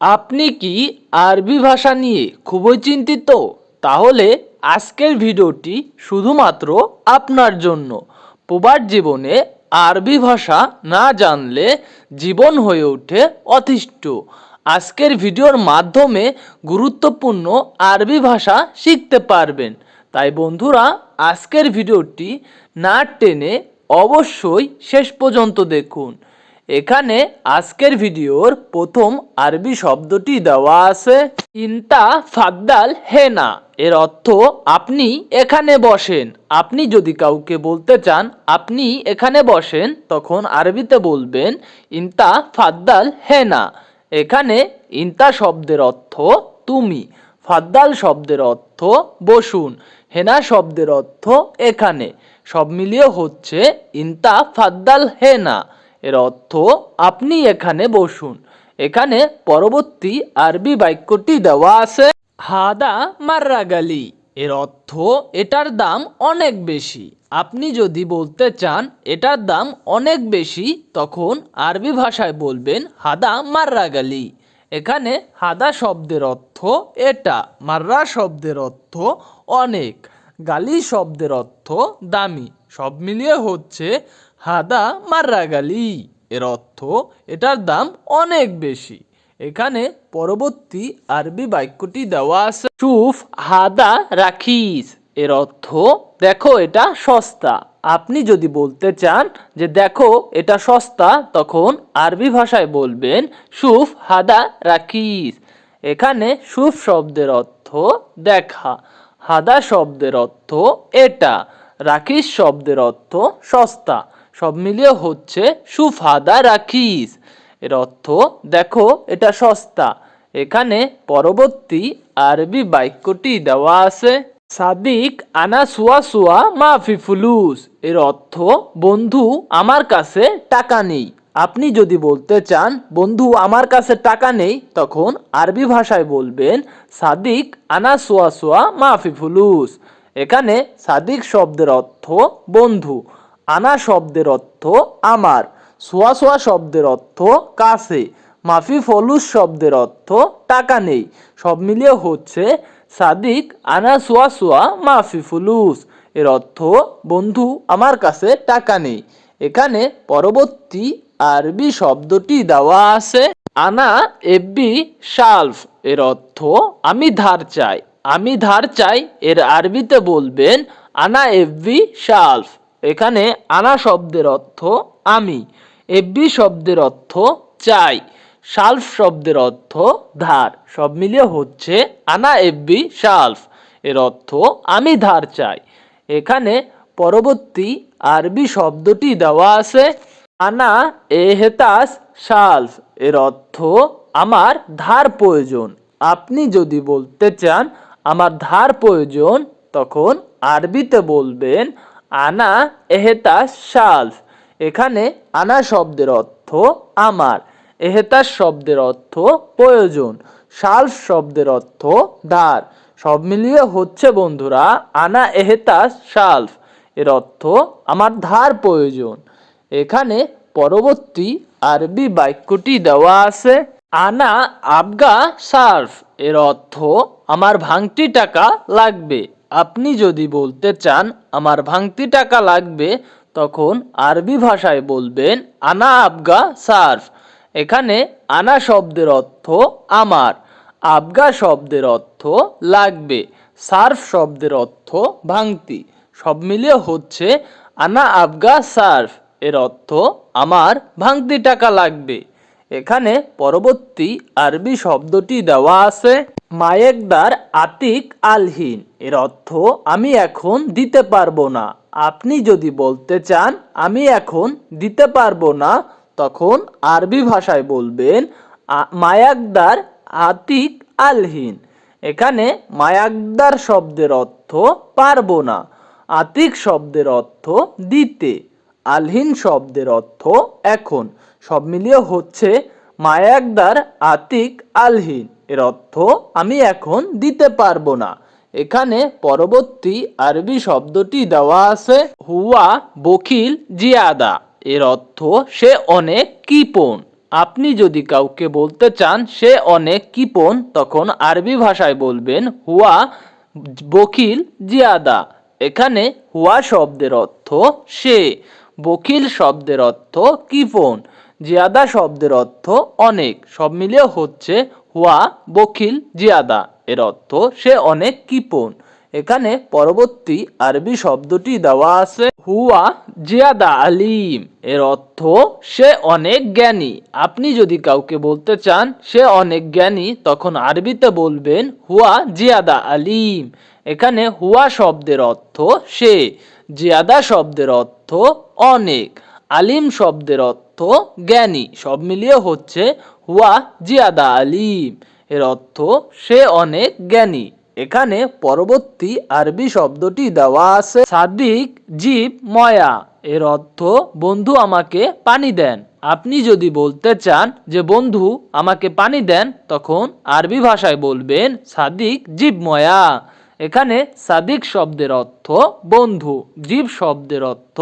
আপনি কি আরবি ভাষা নিয়ে খুবই চিন্তিত? তাহলে আজকের ভিডিওটি শুধুমাত্র আপনার জন্য। প্রবাদ জীবনে আরবি ভাষা না জানলে জীবন হয়ে ওঠে অতিষ্ঠ। আজকের ভিডিওর মাধ্যমে গুরুত্বপূর্ণ আরবি ভাষা শিখতে পারবেন। তাই বন্ধুরা, আজকের ভিডিওটি না টেনে অবশ্যই শেষ পর্যন্ত দেখুন। এখানে আজকের ভিডিওর প্রথম আরবি শব্দটি দেওয়া আছে। ইন্তা ফাদ্দাল হেনা, এর অর্থ আপনি এখানে বসেন। আপনি যদি কাউকে বলতে চান, আপনি এখানে বসেন, তখন আরবিতে বলবেন ইন্তা ফাদ্দাল হেনা। এখানে ইন্তা শব্দের অর্থ তুমি ফাদ্দাল শব্দের অর্থ বসুন, হেনা শব্দের অর্থ এখানে। সব মিলিয়ে হচ্ছে ইন্তা ফাদ্দাল হেনা। এর অর্থ আপনি এখানে বসুন। এখানে পরবর্তী আরবি বাক্যটি দেওয়া আছে, হাদা মার্রাগালি। এর অর্থ, এটার দাম অনেক বেশি। আপনি যদি বলতে চান, এটার দাম অনেক বেশি, তখন আরবি ভাষায় বলবেন, হাদা মার্রাগালি। এখানে হাদা শব্দের অর্থ এটা, মার্রা শব্দের অর্থ অনেক, গালি শব্দের অর্থ দামি। সব মিলিয়ে হচ্ছে হাদা মার্রা গালি এর অর্থ, এটার দাম অনেক বেশি। এখানে পরবর্তী আরবি বাক্যটি দেওয়া আছে, সুফ হাদা রাখিস। এর অর্থ, দেখো এটা সস্তা। আপনি যদি বলতে চান যে দেখো এটা সস্তা, তখন আরবি ভাষায় বলবেন, সুফ হাদা রাখিস। এখানে সুফ শব্দের অর্থ, দেখা। হাদা শব্দের অর্থ, এটা। রাখিস শব্দের অর্থ, সস্তা। সব মিলিয়ে হচ্ছে সুফাদা রাখিস। এর অর্থ, দেখো, এটা সস্তা। এখানে পরবর্তী আরবি বাক্যটি দেওয়া আছে, সাদিক আনা সুয়া সুয়া মাফি ফুলুস। এর অর্থ, বন্ধু আমার কাছে টাকা নেই। আপনি যদি বলতে চান, বন্ধু আমার কাছে টাকা নেই, তখন আরবি ভাষায় বলবেন, সাদিক আনা সোয়া সোয়া মাফি ফুলুস। এখানে সাদিক শব্দের অর্থ, বন্ধু। আনা শব্দের অর্থ আমার, সোয়া সোয়া শব্দের অর্থ কাছে, মাফি ফলুস শব্দের অর্থ টাকা নেই, সব মিলিয়ে হচ্ছে সাদিক আনা সোয়া সোয়া মাফি ফুলুস, এর অর্থ বন্ধু আমার কাছে টাকা নেই। এখানে পরবর্তী আরবি শব্দটি দেওয়া আছে, আনা এব্বি শালফ, এর অর্থ আমি ধার চাই। আমি ধার চাই, এর আরবিতে বলবেন আনা এব্বি শালফ। এখানে আনা শব্দের অর্থ আমি এব্বি শব্দের অর্থ চাই, শালফ শব্দের অর্থ ধার, সব মিলিয়ে হচ্ছে আনা এব্বি শালফ, এর অর্থ আমি ধার চাই। এখানে পরবর্তী আরবি শব্দটি দেওয়া আছে, আনা এহেতাস শালফ, এর অর্থ আমার ধার প্রয়োজন। আপনি যদি বলতে চান আমার ধার প্রয়োজন, তখন আরবিতে বলবেন আনা এহেতাস শালফ এখানে আনা শব্দের অর্থ আমার এহেতাস শব্দের অর্থ প্রয়োজন শালফ শব্দের অর্থ ধার সব মিলিয়ে হচ্ছে বন্ধুরা, আনা এহেতাস শালফ এর অর্থ আমার ধার প্রয়োজন। এখানে পরবর্তী আরবি বাক্যটি দেওয়া আছে, আনা আবগা সার্ফ এর অর্থ আমার ভাঙতি টাকা লাগবে। আপনি যদি বলতে চান, আমার ভাঙতি টাকা লাগবে, তখন আরবি ভাষায় বলবেন, আনা আবগা সার্ফ। এখানে আনা শব্দের অর্থ আমার। আবগা শব্দের অর্থ লাগবে। সার্ফ শব্দের অর্থ ভাঙতি। সব মিলিয়ে হচ্ছে, আনা আবগা সার্ফ। এর অর্থ আমার ভাঙতি টাকা লাগবে। এখানে পরবর্তী আরবি শব্দটি দেওয়া আছে, মায়েকদার আতিক আলহীন। এর অর্থ, আমি এখন দিতে পারব না। আপনি যদি বলতে চান, আমি এখন দিতে পারব না, তখন আরবি ভাষায় বলবেন মায়াকদার আতিক আলহীন। এখানে মায়াকদার শব্দের অর্থ, পারব না। আতিক শব্দের অর্থ, দিতে। আলহীন শব্দের অর্থ, এখন। সব মিলিয়ে হচ্ছে মায়াকদার আতিক আলহিন। এর অর্থ আমি এখন দিতে পারব না। এখানে পরবর্তী আরবি শব্দটি দেওয়া আছে, হুয়া বকিল জিয়াদা। এর অর্থ, সে অনেক কৃপণ আপনি যদি কাউকে বলতে চান, সে অনেক কিপন, তখন আরবি ভাষায় বলবেন, হুয়া বকিল জিয়াদা। এখানে হুয়া শব্দের অর্থ সে, বকিল শব্দের অর্থ কিপন। জিয়াদা শব্দের অর্থ অনেক। সব মিলিয়ে হচ্ছে হুয়া বকিল জিয়াদা। এর অর্থ সে অনেক কিপন। এখানে পরবর্তী আরবি শব্দটি দেওয়া আছে হুয়া, জিয়াদা, আলিম। এর অর্থ সে অনেক জ্ঞানী। আপনি যদি কাউকে বলতে চান সে অনেক জ্ঞানী, তখন আরবিতে বলবেন হুয়া, জিয়াদা, আলিম। এখানে হুয়া শব্দের অর্থ সে। জিয়াদা শব্দের অর্থ অনেক। আলিম শব্দের অর্থ জ্ঞানী। সব মিলিয়ে হচ্ছে হুয়া জিয়াদা আলিম। এর অর্থ সে অনেক জ্ঞানী। এখানে পরবর্তী আরবি শব্দটি দেওয়া আছে সাদিক জীব ময়া। এর অর্থ বন্ধু আমাকে পানি দেন। আপনি যদি বলতে চান যে বন্ধু আমাকে পানি দেন, তখন আরবি ভাষায় বলবেন সাদিক জীব ময়া। এখানে সাদিক শব্দের অর্থ বন্ধু। জীব শব্দের অর্থ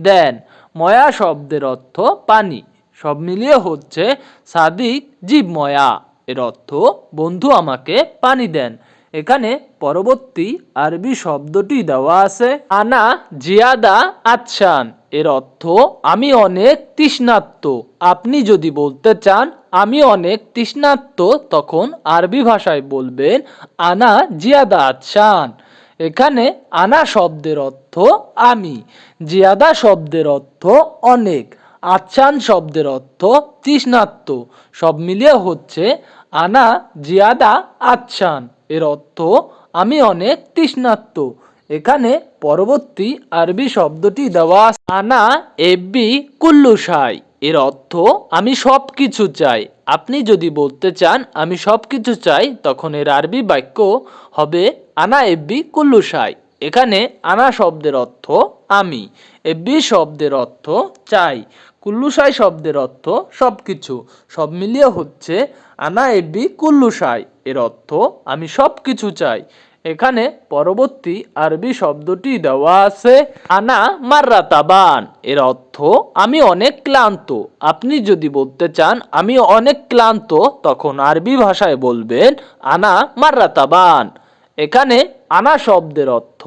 দেন। ময়া শব্দের অর্থ পানি। সব মিলিয়ে হচ্ছে সাদিক জীব ময়া। এর অর্থ, বন্ধু আমাকে পানি দেন। এখানে পরবর্তী আরবি শব্দটি দেওয়া আছে, আনা জিয়াদা আচ্ছান এর অর্থ, আমি অনেক তৃষ্ণার্ত। আপনি যদি বলতে চান, আমি অনেক তৃষ্ণার্ত, তখন আরবি ভাষায় বলবেন, আনা জিয়াদা আচ্ছান এখানে আনা শব্দের অর্থ আমি, জিয়াদা শব্দের অর্থ অনেক, আচ্ছান শব্দের অর্থ তৃষ্ণার্ত। সব মিলিয়ে হচ্ছে আনা, জিয়াদা, আচ্ছান। এর অর্থ আমি অনেক তৃষ্ণাত্ম এখানে পরবর্তী আরবি শব্দটি দেওয়া আনা এব্বি কুল্লুসাই এর অর্থ, আমি সব কিছু চাই। আপনি যদি বলতে চান, আমি সব কিছু চাই, তখন এর আরবি বাক্য হবে, আনা এব্বি কুল্লুসাই এখানে আনা শব্দের অর্থ, আমি। এব্বি শব্দের অর্থ, চাই। কুল্লুসাই শব্দের অর্থ সব কিছু সব মিলিয়ে হচ্ছে, আনা এব্বি কুল্লুসাই এর অর্থ, আমি সব কিছু চাই। এখানে পরবর্তী আরবি শব্দটি দেওয়া আছে, আনা মার্রাতাবান। এর অর্থ, আমি অনেক ক্লান্ত। আপনি যদি বলতে চান, আমি অনেক ক্লান্ত, তখন আরবি ভাষায় বলবেন, আনা মার্রাতাবান। এখানে আনা শব্দের অর্থ,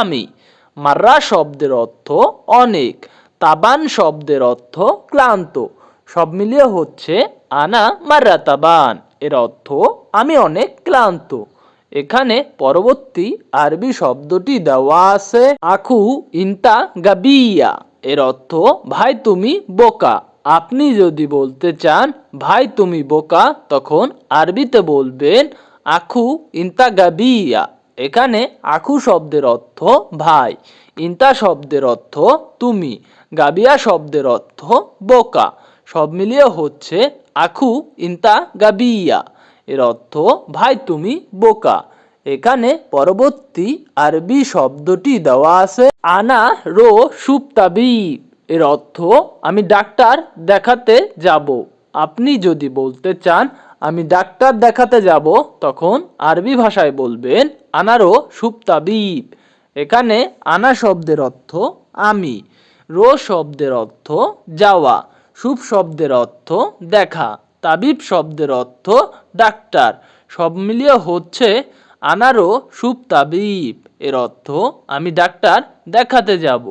আমি। মাররা শব্দের অর্থ, অনেক। তাবান শব্দের অর্থ, ক্লান্ত। সব মিলিয়ে হচ্ছে, আনা মাররা তাবান এর অর্থ, আমি অনেক ক্লান্ত। এখানে পরবর্তী আরবি শব্দটি দেওয়া আছে, আখু ইন্তা গাবিয়া। এর অর্থ, ভাই তুমি বোকা। আপনি যদি বলতে চান, ভাই তুমি বোকা, তখন আরবিতে বলবেন, আখু ইন্তা গাবিয়া। এখানে আখু শব্দের অর্থ, ভাই। ইন্তা শব্দের অর্থ, তুমি। গাবিয়া শব্দের অর্থ, বোকা। সব মিলিয়ে হচ্ছে, আখু ইন্তা গাবিয়া। এর অর্থ, ভাই, তুমি বোকা। এখানে পরবর্তী আরবি শব্দটি দেওয়া আছে, আনা রো সুপ্তাবিব এর অর্থ, আমি ডাক্তার দেখাতে যাব। আপনি যদি বলতে চান, আমি ডাক্তার দেখাতে যাব, তখন আরবি ভাষায় বলবেন আনারো সুপ্তাবিব এখানে আনা শব্দের অর্থ, আমি। রো শব্দের অর্থ, যাওয়া। সুপ শব্দের অর্থ, দেখা। তাবিব শব্দের অর্থ ডাক্তার। সব মিলিয়ে হচ্ছে আনারো সুপ তাবিব। এর অর্থ, আমি ডাক্তার দেখাতে যাব।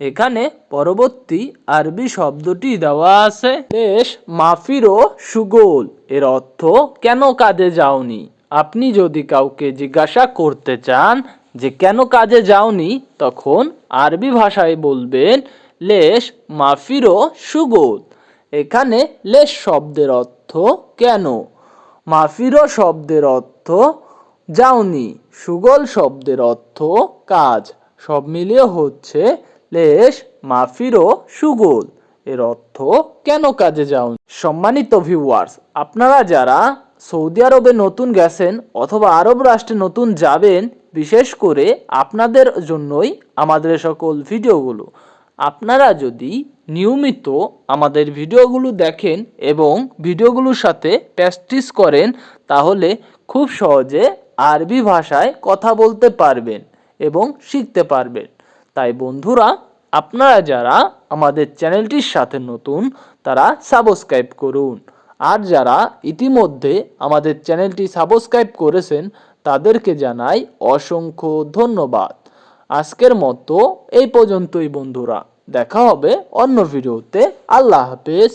এখানে পরবর্তী আরবি শব্দটি দেওয়া আছে। দেশ মাফিরো সুগোল। এর অর্থ, কেন কাজে যাওনি? আপনি যদি কাউকে জিজ্ঞাসা করতে চান যে কেন কাজে যাওনি, তখন আরবি ভাষায় বলবেন, লেশ মাফিরো সুগোল। এখানে লেশ শব্দের অর্থ কেন? মাফিরো শব্দের অর্থ যাওনি। সুগল শব্দের অর্থ কাজ। সব মিলিয়ে হচ্ছে লেশ, মাফিরো সুগোল। এর অর্থ কেন কাজে যাওনি? সম্মানিত ভিউয়ার্স আপনারা যারা সৌদি আরবে নতুন গেছেন অথবা আরব রাষ্ট্রে নতুন যাবেন, বিশেষ করে আপনাদের জন্যই আমাদের সকল ভিডিওগুলো আপনারা যদি নিয়মিত আমাদের ভিডিওগুলো দেখেন এবং ভিডিওগুলোর সাথে প্র্যাকটিস করেন, তাহলে খুব সহজে আরবি ভাষায় কথা বলতে পারবেন এবং শিখতে পারবেন। তাই বন্ধুরা, আপনারা যারা আমাদের চ্যানেলটির সাথে নতুন, তারা সাবস্ক্রাইব করুন। আর যারা ইতিমধ্যে আমাদের চ্যানেলটি সাবস্ক্রাইব করেছেন, তাদেরকে জানাই অসংখ্য ধন্যবাদ। আজকের মতো এই পর্যন্তই বন্ধুরা। দেখা হবে অন্য ভিডিওতে। আল্লাহ হাফেজ।